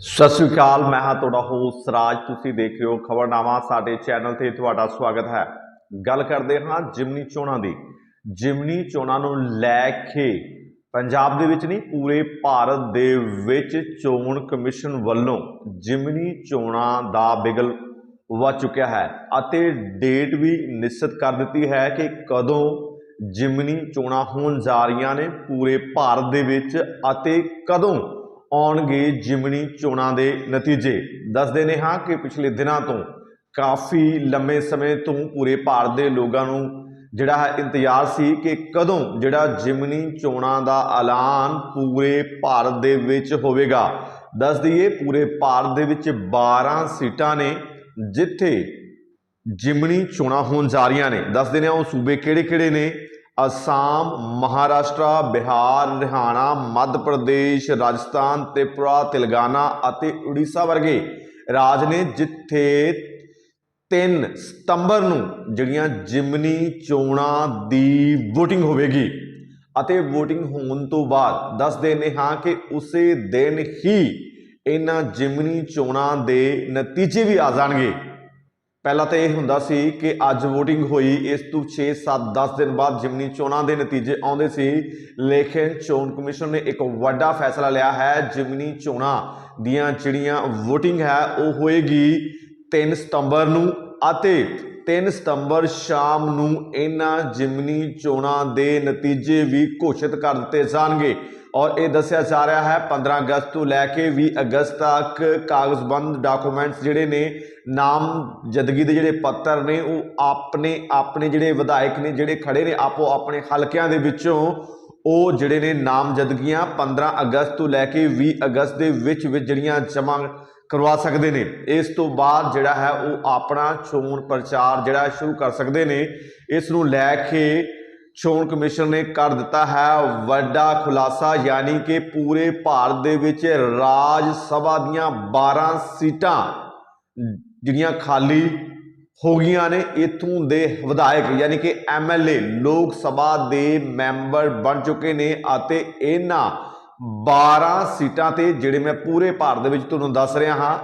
ਸਤਿ ਸ੍ਰੀ ਅਕਾਲ, ਮੈਂ ਹਾਂ ਤੁਹਾਡਾ ਹੋਸਟ ਰਾਜ। ਤੁਸੀਂ ਦੇਖ ਰਹੇ ਹੋ ਖਬਰਨਾਮਾ, ਸਾਡੇ ਚੈਨਲ ਤੇ ਤੁਹਾਡਾ ਸਵਾਗਤ ਹੈ। ਗੱਲ ਕਰਦੇ ਹਾਂ ਜਿਮਨੀ ਚੋਣਾਂ ਦੀ। ਜਿਮਨੀ ਚੋਣਾਂ ਨੂੰ ਲੈ ਕੇ ਪੰਜਾਬ ਦੇ ਵਿੱਚ ਨਹੀਂ, ਪੂਰੇ ਭਾਰਤ ਦੇ ਵਿੱਚ ਚੋਣ ਕਮਿਸ਼ਨ ਵੱਲੋਂ ਜਿਮਨੀ ਚੋਣਾਂ ਦਾ ਬਿਗਲ ਵੱਜ ਚੁੱਕਿਆ ਹੈ ਅਤੇ ਡੇਟ ਵੀ ਨਿਸ਼ਚਿਤ ਕਰ ਦਿੱਤੀ ਹੈ ਕਿ ਕਦੋਂ ਜਿਮਨੀ ਚੋਣਾਂ ਹੋਣ ਜਾ ਰਹੀਆਂ ਨੇ ਪੂਰੇ ਭਾਰਤ ਦੇ ਵਿੱਚ ਅਤੇ ਕਦੋਂ ਆਉਣਗੇ ਜਿਮਨੀ ਚੋਣਾਂ ਦੇ ਨਤੀਜੇ। ਦੱਸਦੇ ਨੇ ਹਾਂ ਕਿ ਪਿਛਲੇ ਦਿਨਾਂ ਤੋਂ ਕਾਫੀ ਲੰਮੇ ਸਮੇਂ ਤੋਂ ਪੂਰੇ ਭਾਰਤ ਦੇ ਲੋਕਾਂ ਨੂੰ ਜਿਹੜਾ ਹੈ ਇੰਤਜ਼ਾਰ ਸੀ ਕਿ ਕਦੋਂ ਜਿਹੜਾ ਜਿਮਨੀ ਚੋਣਾਂ ਦਾ ਐਲਾਨ ਪੂਰੇ ਭਾਰਤ ਦੇ ਵਿੱਚ ਹੋਵੇਗਾ। ਦੱਸ ਦਈਏ, ਪੂਰੇ ਭਾਰਤ ਦੇ ਵਿੱਚ 12 ਸੀਟਾਂ ਨੇ ਜਿੱਥੇ ਜਿਮਨੀ ਚੋਣਾਂ ਹੋਣ ਜਾ ਰਹੀਆਂ ਨੇ। ਦੱਸ ਦਿੰਦੇ ਨੇ ਉਹ ਸੂਬੇ ਕਿਹੜੇ-ਕਿਹੜੇ ਨੇ? ਅਸਾਮ, ਮਹਾਰਾਸ਼ਟਰ, ਬਿਹਾਰ ਹਰਿਆਣਾ ਮੱਧ ਪ੍ਰਦੇਸ਼, ਰਾਜਸਥਾਨ, ਤ੍ਰਿਪੁਰਾ, ਤੇਲੰਗਾਨਾ ਅਤੇ ਉੜੀਸਾ ਵਰਗੇ ਰਾਜ ਨੇ ਜਿੱਥੇ 3 ਸਤੰਬਰ ਨੂੰ ਜਿਹੜੀਆਂ ਜਿਮਨੀ ਚੋਣਾਂ ਦੀ VOTING ਹੋਵੇਗੀ ਅਤੇ VOTING ਹੋਣ ਤੋਂ ਬਾਅਦ ਦੱਸਦੇ ਨੇ ਹਾਂ ਕਿ ਉਸੇ ਦਿਨ ਹੀ ਇਹਨਾਂ ਜਿਮਨੀ ਚੋਣਾਂ ਦੇ ਨਤੀਜੇ ਵੀ ਆ ਜਾਣਗੇ। ਪਹਿਲਾਂ ਤਾਂ ਇਹ ਹੁੰਦਾ ਸੀ ਕਿ ਅੱਜ VOTING ਹੋਈ, ਇਸ ਤੋਂ 6 7 10 ਦਿਨ ਬਾਅਦ ਜਿਮਨੀ ਚੋਣਾਂ ਦੇ ਨਤੀਜੇ ਆਉਂਦੇ ਸੀ। ਲੇਕਿਨ ਚੋਣ ਕਮਿਸ਼ਨ ਨੇ ਇੱਕ ਵੱਡਾ ਫੈਸਲਾ ਲਿਆ ਹੈ, ਜਿਮਨੀ ਚੋਣਾਂ ਦੀਆਂ ਜਿਹੜੀਆਂ VOTING ਹੈ, ਉਹ ਹੋਏਗੀ 3 ਸਤੰਬਰ ਨੂੰ ਅਤੇ 3 ਸਤੰਬਰ ਸ਼ਾਮ ਨੂੰ ਇਹਨਾਂ ਜਿਮਨੀ ਚੋਣਾਂ ਦੇ ਨਤੀਜੇ ਵੀ ਘੋਸ਼ਿਤ ਕਰ ਦਿੱਤੇ ਜਾਣਗੇ। ਔਰ ਇਹ ਦੱਸਿਆ ਜਾ ਰਿਹਾ ਹੈ 15 ਅਗਸਤ ਤੋਂ ਲੈ ਕੇ 20 ਅਗਸਤ ਤੱਕ ਕਾਗਜ਼ਬੰਦ ਡਾਕੂਮੈਂਟਸ ਜਿਹੜੇ ਨੇ ਨਾਮਜ਼ਦਗੀ ਦੇ ਜਿਹੜੇ ਪੱਤਰ ਨੇ, ਉਹ ਆਪਣੇ ਆਪਣੇ ਜਿਹੜੇ ਵਿਧਾਇਕ ਨੇ, ਜਿਹੜੇ ਖੜੇ ਨੇ, ਆਪੋ ਆਪਣੇ ਹਲਕਿਆਂ ਦੇ ਵਿੱਚੋਂ, ਉਹ ਜਿਹੜੇ ਨੇ ਨਾਮਜ਼ਦਗੀਆਂ 15 ਅਗਸਤ ਤੋਂ ਲੈ ਕੇ 20 ਅਗਸਤ ਦੇ ਵਿੱਚ ਵਿੱਚ ਜਿਹੜੀਆਂ ਜਮ੍ਹਾਂ ਕਰਵਾ ਸਕਦੇ ਨੇ। ਇਸ ਤੋਂ ਬਾਅਦ ਜਿਹੜਾ ਹੈ ਉਹ ਆਪਣਾ ਚੋਣ ਪ੍ਰਚਾਰ ਜਿਹੜਾ ਸ਼ੁਰੂ ਕਰ ਸਕਦੇ ਨੇ। ਇਸ ਨੂੰ ਲੈ ਕੇ ਚੋਣ ਕਮਿਸ਼ਨ ਨੇ ਕਰ ਦਿੱਤਾ ਹੈ ਵੱਡਾ ਖੁਲਾਸਾ, ਯਾਨੀ ਕਿ ਪੂਰੇ ਭਾਰਤ ਦੇ ਵਿੱਚ ਰਾਜ ਸਭਾ ਦੀਆਂ 12 ਸੀਟਾਂ ਜਿਹੜੀਆਂ ਖਾਲੀ ਹੋ ਗਈਆਂ ਨੇ, ਇਥੋਂ ਦੇ ਵਿਧਾਇਕ, ਯਾਨੀ ਕਿ ਐਮਐਲਏ ਲੋਕ ਸਭਾ ਦੇ ਮੈਂਬਰ ਬਣ ਚੁੱਕੇ ਨੇ ਅਤੇ ਇਹਨਾਂ 12 ਸੀਟਾਂ ਤੇ ਜਿਹੜੇ ਮੈਂ ਪੂਰੇ ਭਾਰਤ ਦੇ ਵਿੱਚ ਤੁਹਾਨੂੰ ਦੱਸ ਰਿਹਾ ਹਾਂ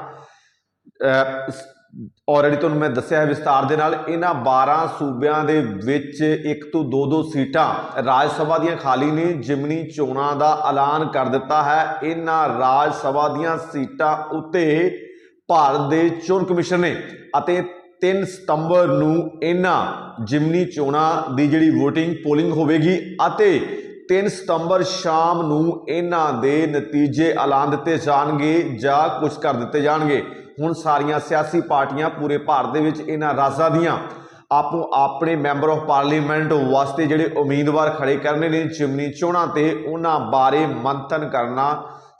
ਆਲਰੇਡੀ ਤੁਹਾਨੂੰ ਮੈਂ ਦੱਸਿਆ ਹੈ ਵਿਸਤਾਰ ਦੇ ਨਾਲ, ਇਹਨਾਂ 12 ਸੂਬਿਆਂ ਦੇ ਵਿੱਚ ਇੱਕ ਤੋਂ ਦੋ ਦੋ ਸੀਟਾਂ ਰਾਜ ਸਭਾ ਦੀਆਂ ਖਾਲੀ ਨੇ, ਜਿਮਨੀ ਚੋਣਾਂ ਦਾ ਐਲਾਨ ਕਰ ਦਿੱਤਾ ਹੈ। ਇਹਨਾਂ ਰਾਜ ਸਭਾ ਦੀਆਂ ਸੀਟਾਂ ਉੱਤੇ ਭਾਰਤ ਦੇ ਚੋਣ ਕਮਿਸ਼ਨ ਨੇ ਅਤੇ 3 ਸਤੰਬਰ ਨੂੰ ਇਹਨਾਂ ਜਿਮਨੀ ਚੋਣਾਂ ਦੀ ਜਿਹੜੀ VOTING ਪੋਲਿੰਗ ਹੋਵੇਗੀ ਅਤੇ 3 ਸਤੰਬਰ ਸ਼ਾਮ ਨੂੰ ਇਹਨਾਂ ਦੇ ਨਤੀਜੇ ਐਲਾਨ ਦਿੱਤੇ ਜਾਣਗੇ ਜਾਂ ਕੁਝ ਕਰ ਦਿੱਤੇ ਜਾਣਗੇ। ਹੁਣ ਸਾਰੀਆਂ ਸਿਆਸੀ ਪਾਰਟੀਆਂ ਪੂਰੇ ਭਾਰਤ ਦੇ ਵਿੱਚ ਇਹਨਾਂ ਰਾਜਾਂ ਦੀਆਂ ਆਪੋ ਆਪਣੇ ਮੈਂਬਰ ਆਫ ਪਾਰਲੀਮੈਂਟ ਵਾਸਤੇ ਜਿਹੜੇ ਉਮੀਦਵਾਰ ਖੜੇ ਕਰਨੇ ਨੇ ਜਿਮਨੀ ਚੋਣਾਂ ਤੇ ਉਹਨਾਂ ਬਾਰੇ ਮੰਥਨ ਕਰਨਾ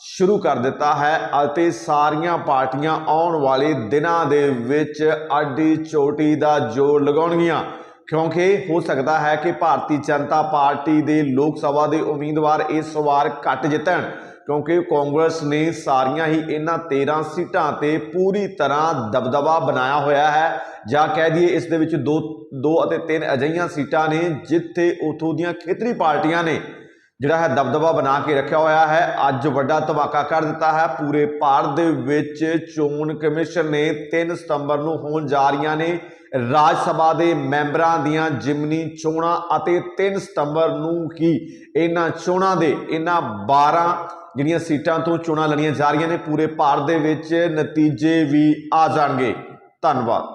ਸ਼ੁਰੂ ਕਰ ਦਿੱਤਾ ਹੈ ਅਤੇ ਸਾਰੀਆਂ ਪਾਰਟੀਆਂ ਆਉਣ ਵਾਲੇ ਦਿਨਾਂ ਦੇ ਵਿੱਚ ਅੱਡੀ ਚੋਟੀ ਦਾ ਜੋਰ ਲਗਾਉਣਗੀਆਂ। ਕਿਉਂਕਿ ਹੋ ਸਕਦਾ ਹੈ ਕਿ ਭਾਰਤੀ ਜਨਤਾ ਪਾਰਟੀ ਦੇ ਲੋਕ ਸਭਾ ਦੇ ਉਮੀਦਵਾਰ ਇਸ ਵਾਰ ਘੱਟ ਜਿੱਤਣ, ਕਿਉਂਕਿ ਕਾਂਗਰਸ ਨੇ ਸਾਰੀਆਂ ਹੀ ਇਹਨਾਂ 13 ਸੀਟਾਂ ਤੇ ਪੂਰੀ ਤਰ੍ਹਾਂ ਦਬਦਬਾ ਬਣਾਇਆ ਹੋਇਆ ਹੈ। ਜਾਂ ਕਹਿ ਦਈਏ ਇਸ ਦੇ ਵਿੱਚ ਦੋ ਦੋ ਅਤੇ ਤਿੰਨ ਅਜਿਹੀਆਂ ਸੀਟਾਂ ਨੇ ਜਿੱਥੇ ਉਥੋਂ ਦੀਆਂ ਖੇਤਰੀ ਪਾਰਟੀਆਂ ਨੇ ਜਿਹੜਾ ਹੈ ਦਬਦਬਾ ਬਣਾ ਕੇ ਰੱਖਿਆ ਹੋਇਆ ਹੈ, ਅੱਜ ਵੱਡਾ ਧਮਾਕਾ ਕਰ ਦਿੱਤਾ ਹੈ। ਪੂਰੇ ਭਾਰਤ ਦੇ ਵਿੱਚ ਚੋਣ ਕਮਿਸ਼ਨ ਨੇ 3 ਸਤੰਬਰ ਨੂੰ ਹੋਣ ਜਾ ਰਹੀਆਂ ਨੇ। ਰਾਜ ਸਭਾ ਦੇ ਮੈਂਬਰਾਂ ਦੀਆਂ ਜਿਮਨੀ ਚੋਣਾਂ ਅਤੇ 3 ਸਤੰਬਰ ਨੂੰ ਹੀ ਇਹਨਾਂ ਚੋਣਾਂ ਦੇ ਇਹਨਾਂ 12 ਜਿਹੜੀਆਂ ਸੀਟਾਂ ਤੋਂ ਚੋਣਾਂ ਲੜੀਆਂ ਜਾ ਰਹੀਆਂ ਨੇ। ਪੂਰੇ ਭਾਰਤ ਦੇ ਵਿੱਚ ਨਤੀਜੇ ਵੀ ਆ ਜਾਣਗੇ। ਧੰਨਵਾਦ।